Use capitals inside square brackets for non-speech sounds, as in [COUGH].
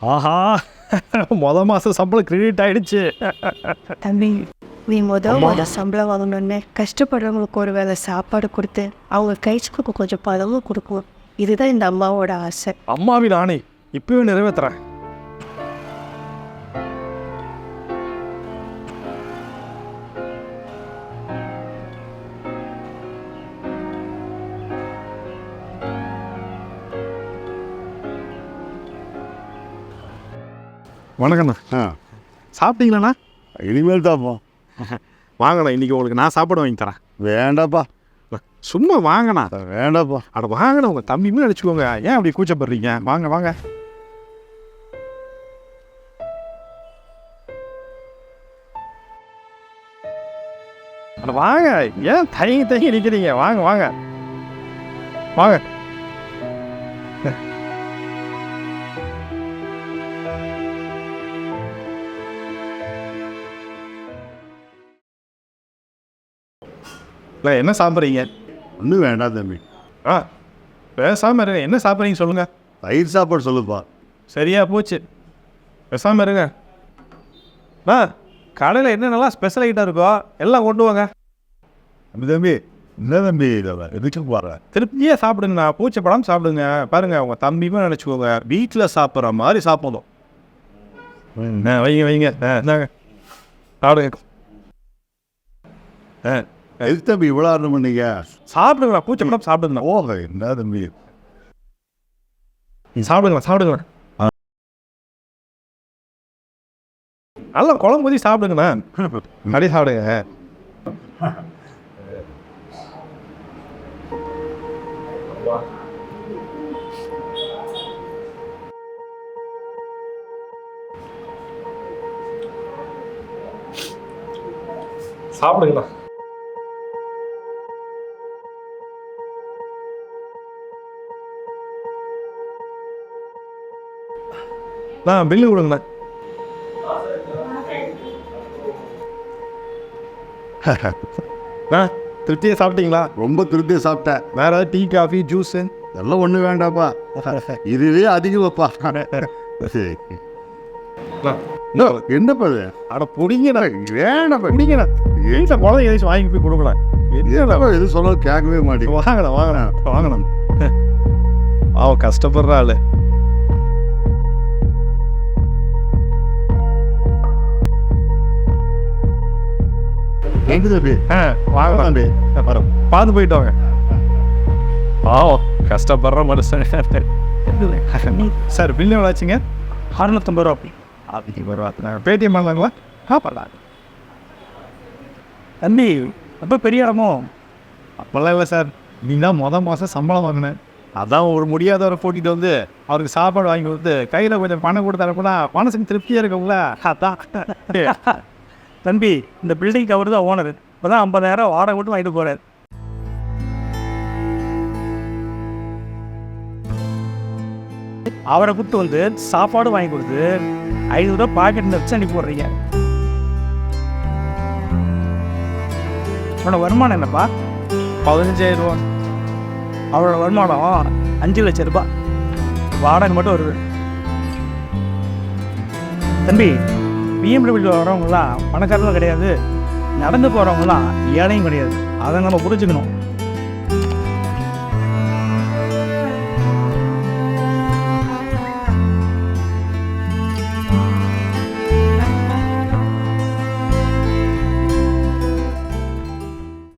ஆஹா. [LAUGHS] மொத மாதம் சம்பளம் கிரெடிட் ஆயிடுச்சு. தம்பி நீ முத முத சம்பளம் வாங்கணுன்னே கஷ்டப்படுறவங்களுக்கு ஒரு வேளை சாப்பாடு கொடுத்து அவங்க கைச்சுக்கு கொஞ்சம் பணமும் கொடுக்கணும். இதுதான் இந்த அம்மாவோட ஆசை. அம்மாவின் ஆணை. இப்பவே நிறைவேத்துறேன். வணக்கண்ணா ஆ. சாப்பிட்டீங்களாண்ணா? இனிமேல் தான்ப்பா வாங்கண்ணா இன்னைக்கு உங்களுக்கு நான் சாப்பாடு வாங்கி தரேன். வேண்டாப்பா. சும்மா வாங்கண்ணா. வேண்டாப்பா. அட வாங்கண்ணா உங்கள் தம்பிமே அடிச்சுக்கோங்க ஏன் அப்படி கூச்சப்படுறீங்க? வாங்க வாங்க. அட வாங்க. ஏன் தயங்கி தயங்கி நிற்கிறீங்க வாங்க வாங்க. வாங்க. இல்லை என்ன சாப்பிட்றீங்க? ஒன்றும் வேண்டாம் தம்பி. ஆ பேசாமல் இருங்க. என்ன சாப்பிட்றீங்க சொல்லுங்கள் தயிர் சாப்பாடு சொல்லுப்பா. சரியா போச்சு. பேசாமல் இருங்க. ஆ கடையில் என்ன நல்லா ஸ்பெஷல் ஐட்டம் இருக்கோ எல்லாம் கொண்டு வாங்க. தம்பி தம்பி என்ன தம்பி எதுக்கு போகிற திருப்தியாக சாப்பிடுங்கண்ணா. பூச்சப்படாமல் சாப்பிடுங்க. பாருங்க உங்கள் தம்பியுமே நினச்சிக்கோங்க. வீட்டில் சாப்பிட்ற மாதிரி சாப்பிடும் வைங்க வைங்க. ஆ இந்தாங்க. சாப்பிடுங்க. ஆ எதுக்கு தம்பி இவ்வளோ ஆரம்பம் பண்ணீங்க சாப்பிடுங்களா பூச்சப்படாமல் சாப்பிடுங்கண்ணா ஓ என்ன தம்பி? சாப்பிடுங்களா சாப்பிடுங்களா? நல்லா குழம்பு ஊற்றி சாப்பிடுங்கண்ணா அப்படியே சாப்பிடுங்க சாப்பிடுங்கண்ணா நான் பில்லு கொடுங்கண்ணா. [LAUGHS] அண்ணா திருப்தியாக சாப்பிட்டீங்களா? ரொம்ப திருப்தியாக சாப்பிட்டேன். வேற ஏதாவது டீ காஃபி ஜூஸு இதெல்லாம் ஒன்றும் வேண்டாப்பா. [LAUGHS] இதுவே [LAUGHS] சரி. இன்னும் என்னப்பா இது? அட பிடிங்கண்ணா. வேண்டாப்பா பிடிங்கண்ணா. வீட்டில் குழந்தை ஏதாச்சும் வாங்கி போய் கொடுக்கலாம் என்னப்பா எது சொன்னாலும் கேட்கவே மாட்டேங்க வாங்கண்ணா வாங்கண்ணா வாங்கண்ணா. அவன் கஷ்டப்படுற ஆளு எங்க தம்பி ஆ வாங்கண்ணா தம்பி வரோம். பார்த்து போயிட்டு வாங்க. பாவம் கஷ்டப்படுற மனுஷன். சார் பில்லு எவ்வளோ ஆச்சுங்க? அறுநூத்தம்பது ரூபா அப்படி. ரூபா பேடிஎம் பண்ணலாங்களா ஆ பண்ணலாம் தம்பி ரொம்ப பெரிய இடமோ? அப்போல்லாம் இல்லை சார். நீங்கள் தான் மொதல் மாதம் சம்பளம் வாங்கினேன். அதான் ஒரு முடியாதவரை கூட்டிகிட்டு வந்து அவருக்கு சாப்பாடு வாங்கி கொடுத்து கையில் கொஞ்சம் பணம் கொடுத்தாருப்பா மனசுக்கு திருப்தியாக இருக்குங்கள அதான். தம்பி இந்த பில்டிங் அவர் தான் ஓனர் இப்போ தான் ஐம்பதாயிரம் வாடகை மட்டும் வாங்கிட்டு போகிறார் அவரை கூப்பிட்டு வந்து சாப்பாடு வாங்கி கொடுத்து ஐநூறுரூவா பாக்கெட்டில் வச்சு அனுப்பி போடுறீங்க அவனோட வருமானம் என்னப்பா? பதினஞ்சாயிரம் ரூபா. அவரோட வருமானம் அஞ்சு லட்சம் ரூபாய். வாடகை மட்டும் வருது. தம்பி பிஎம்டபிள்யூ வரவங்களாம் பணக்காரங்களும் கிடையாது. நடந்து போகிறவங்களாம் ஏழையும் கிடையாது. அதை நம்ம புரிஞ்சுக்கணும்.